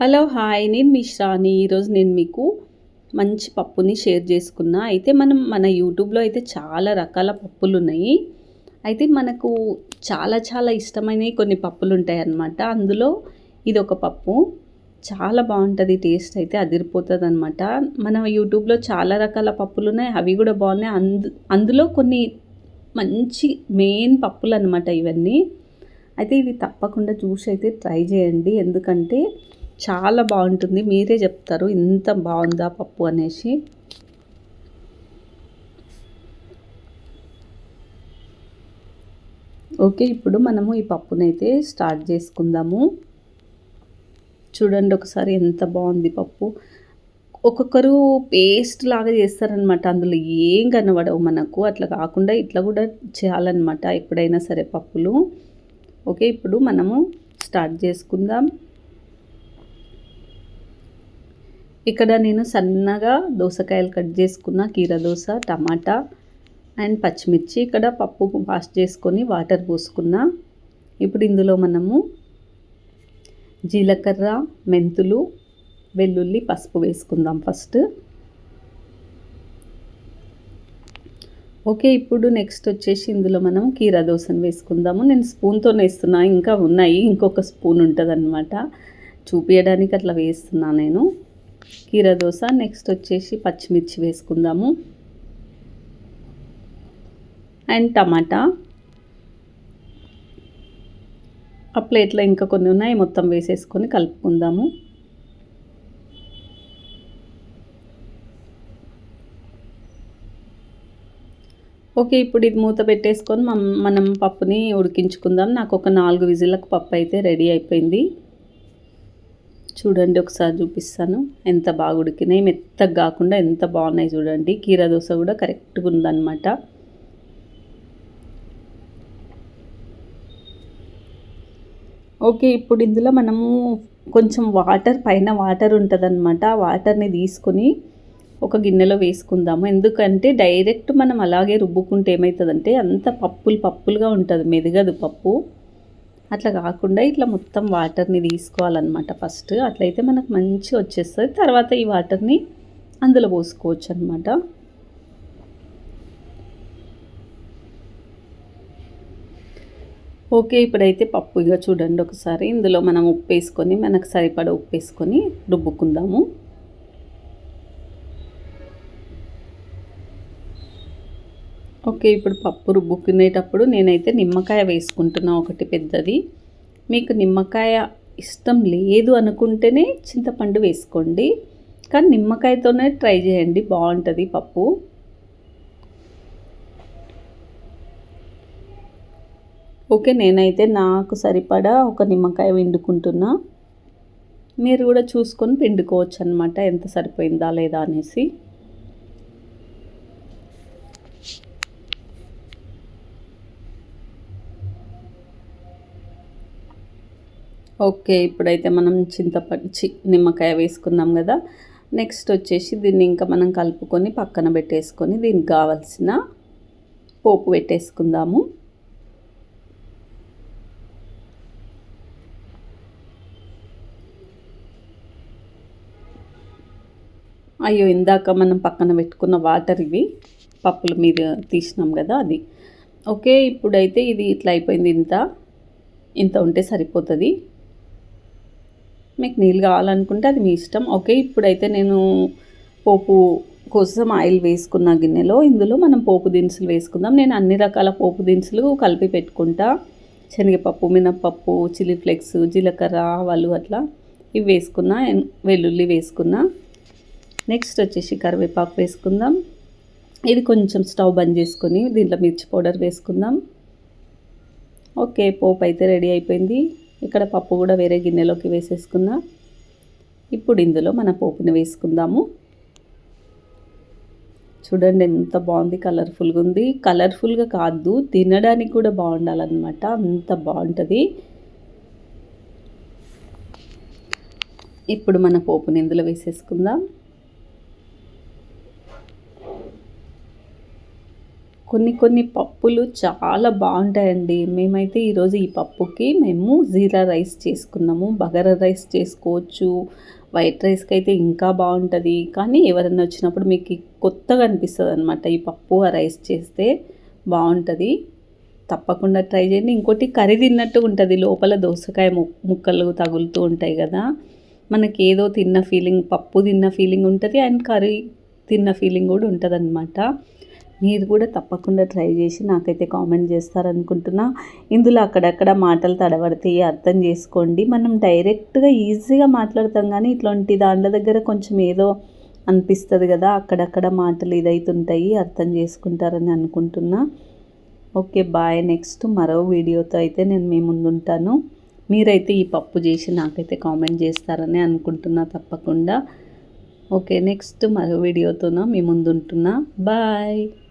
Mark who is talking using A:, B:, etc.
A: Hello hi నేను మీ శ్రాని ఈరోజు నేను మీకు మంచి పప్పుని షేర్ చేసుకున్నా. అయితే మనం మన యూట్యూబ్లో అయితే చాలా రకాల పప్పులు ఉన్నాయి అయితే మనకు చాలా చాలా ఇష్టమైనవి కొన్ని పప్పులు ఉంటాయి అన్నమాట. అందులో ఇది ఒక పప్పు. చాలా బాగుంటుంది. టేస్ట్ అయితే అదిరిపోతుంది అనమాట మన యూట్యూబ్లో చాలా రకాల పప్పులు ఉన్నాయి అవి కూడా బాగున్నాయి. అందు అందులో కొన్ని మంచి మెయిన్ పప్పులు అనమాట ఇవన్నీ. అయితే ఇది తప్పకుండా చూసి అయితే ట్రై చేయండి. ఎందుకంటే చాలా బాగుంటుంది. మీరే చెప్తారు ఇంత బాగుందా పప్పు అనేసి. ఓకే ఇప్పుడు మనము ఈ పప్పునైతే స్టార్ట్ చేసుకుందాము. చూడండి ఒకసారి ఎంత బాగుంది పప్పు. ఒక్కొక్కరు పేస్ట్ లాగా చేస్తారనమాట అందులో ఏం కనబడవు మనకు. అట్లా కాకుండా ఇట్లా కూడా చేయాలన్నమాట ఎప్పుడైనా సరే పప్పులు. ఓకే ఇప్పుడు మనము స్టార్ట్ చేసుకుందాం. ఇక్కడ నేను సన్నగా దోసకాయలు కట్ చేసుకున్న కీర దోస టమాటా అండ్ పచ్చిమిర్చి ఇక్కడ పప్పు వాష్ చేసుకొని వాటర్ పోసుకున్న. ఇప్పుడు ఇందులో మనము జీలకర్ర మెంతులు వెల్లుల్లి పసుపు వేసుకుందాం ఫస్ట్. ఓకే ఇప్పుడు నెక్స్ట్ వచ్చేసి ఇందులో మనం కీరా దోశను వేసుకుందాము. నేను స్పూన్తో వేస్తున్నా ఇంకా ఉన్నాయి. ఇంకొక స్పూన్ ఉంటుంది అనమాట చూపించడానికి అట్లా వేస్తున్నా నేను. కీర దోశ. నెక్స్ట్ వచ్చేసి పచ్చిమిర్చి వేసుకుందాము. And tomato. ఆ ప్లేట్లో ఇంకా కొన్ని ఉన్నాయి మొత్తం వేసేసుకొని కలుపుకుందాము. ఓకే ఇప్పుడు ఇది మూత పెట్టేసుకొని మనం పప్పుని ఉడికించుకుందాం. నాకు ఒక నాలుగు విజిల్లకు పప్పు అయితే రెడీ అయిపోయింది. చూడండి ఒకసారి చూపిస్తాను. ఎంత బాగా ఉడికినాయి మెత్తగా కాకుండా ఎంత బాగున్నాయి చూడండి. కీరా దోశ కూడా కరెక్ట్గా ఉందన్నమాట. ఓకే ఇప్పుడు ఇందులో మనము కొంచెం వాటర్ పైన వాటర్ ఉంటుందన్నమాట. ఆ వాటర్ని తీసుకొని ఒక గిన్నెలో వేసుకుందాము. ఎందుకంటే డైరెక్ట్ మనం అలాగే రుబ్బుకుంటే ఏమవుతుందంటే అంత పప్పులు పప్పులుగా ఉంటుంది మెదగదు పప్పు. అట్లా కాకుండా ఇట్లా మొత్తం వాటర్ని తీసుకోవాలన్నమాట ఫస్ట్. అట్లయితే మనకు మంచిగా వచ్చేస్తుంది. తర్వాత ఈ వాటర్ని అందులో పోసుకోవచ్చు అనమాట ఓకే ఇప్పుడైతే పప్పు ఇక చూడండి ఒకసారి. ఇందులో మనం ఉప్పు వేసుకొని మనకు సరిపడ ఉప్పు వేసుకొని రుబ్బుకుందాము. ఓకే ఇప్పుడు పప్పు రుబ్బుకునేటప్పుడు నేనైతే నిమ్మకాయ వేసుకుంటున్నా ఒకటి పెద్దది. మీకు నిమ్మకాయ ఇష్టం లేదు అనుకుంటేనే చింతపండు వేసుకోండి. కానీ నిమ్మకాయతోనే ట్రై చేయండి బాగుంటుంది పప్పు. ఓకే నేనైతే నాకు సరిపడా ఒక నిమ్మకాయ పిండుకుంటున్నా. మీరు కూడా చూసుకొని పిండుకోవచ్చు అనమాట ఎంత సరిపోయిందా లేదా అనేసి. ఓకే ఇప్పుడైతే మనం చింతపండు చి నిమ్మకాయ వేసుకున్నాం కదా. నెక్స్ట్ వచ్చేసి దీన్ని ఇంకా మనం కలుపుకొని పక్కన పెట్టేసుకొని దీనికి కావాల్సిన పోపు పెట్టేసుకుందాము. అయ్యో ఇందాక మనం పక్కన పెట్టుకున్న వాటర్ ఇవి పప్పుల మీద తీసినాం కదా అది. ఓకే ఇప్పుడైతే ఇది ఇట్లా అయిపోయింది ఇంత. ఇంత ఉంటే సరిపోతుంది. మీకు నీళ్ళు కావాలనుకుంటే అది మీ ఇష్టం. ఓకే ఇప్పుడైతే నేను పోపు కోసం ఆయిల్ వేసుకున్న గిన్నెలో ఇందులో మనం పోపు దినుసులు వేసుకుందాం. నేను అన్ని రకాల పోపు దినుసులు కలిపి పెట్టుకుంటా. శనగపప్పు మినప్పప్పు చిల్లీ ఫ్లెక్స్ జీలకర్ర ఆవాలు అట్లా ఇవి వేసుకున్నా వెల్లుల్లి వేసుకున్నా. నెక్స్ట్ వచ్చేసి కరివేపాకు వేసుకుందాం. ఇది కొంచెం స్టవ్ బంద్ చేసుకొని దీంట్లో మిర్చి పౌడర్ వేసుకుందాం. ఓకే పోపు అయితే రెడీ అయిపోయింది. ఇక్కడ పప్పు కూడా వేరే గిన్నెలోకి వేసేసుకున్నా. ఇప్పుడు ఇందులో మన పోపుని వేసుకుందాము. చూడండి ఎంత బాగుంది కలర్ఫుల్గా ఉంది. కలర్ఫుల్గా కాదు తినడానికి కూడా బాగుండాలన్నమాట. అంత బాగుంటుంది. ఇప్పుడు మన పోపుని ఇందులో వేసేసుకుందాం. కొన్ని కొన్ని పప్పులు చాలా బాగుంటాయండి. మేమైతే ఈరోజు ఈ పప్పుకి మేము జీరా రైస్ చేసుకున్నాము. బగారా రైస్ చేసుకోవచ్చు. వైట్ రైస్కి అయితే ఇంకా బాగుంటుంది. కానీ ఎవరైనా వచ్చినప్పుడు మీకు కొత్తగా అనిపిస్తుంది అనమాట ఈ పప్పు ఆ రైస్ చేస్తే బాగుంటుంది. తప్పకుండా ట్రై చేయండి. ఇంకోటి కర్రీ తిన్నట్టు ఉంటుంది. లోపల దోసకాయ ముక్కలు తగులుతూ ఉంటాయి కదా. మనకి ఏదో తిన్న ఫీలింగ్ పప్పు తిన్న ఫీలింగ్ ఉంటుంది. అండ్ కర్రీ తిన్న ఫీలింగ్ కూడా ఉంటుంది అనమాట మీరు కూడా తప్పకుండా ట్రై చేసి నాకైతే కామెంట్ చేస్తారనుకుంటున్నా. ఇందులో అక్కడక్కడ మాటలు తడబడితే అర్థం చేసుకోండి. మనం డైరెక్ట్గా ఈజీగా మాట్లాడతాం కానీ ఇట్లాంటి దాంట్ల దగ్గర కొంచెం ఏదో అనిపిస్తుంది కదా అక్కడక్కడ మాటలు ఇదైతుంటాయి అర్థం చేసుకుంటారని అనుకుంటున్నా. Okay bye. నెక్స్ట్ మరో వీడియోతో అయితే నేను మీ ముందుంటాను. మీరైతే ఈ పప్పు చేసి నాకైతే కామెంట్ చేస్తారని అనుకుంటున్నా తప్పకుండా. ఓకే నెక్స్ట్ మరో వీడియోతోన మీ ముందుంటున్నా. బాయ్.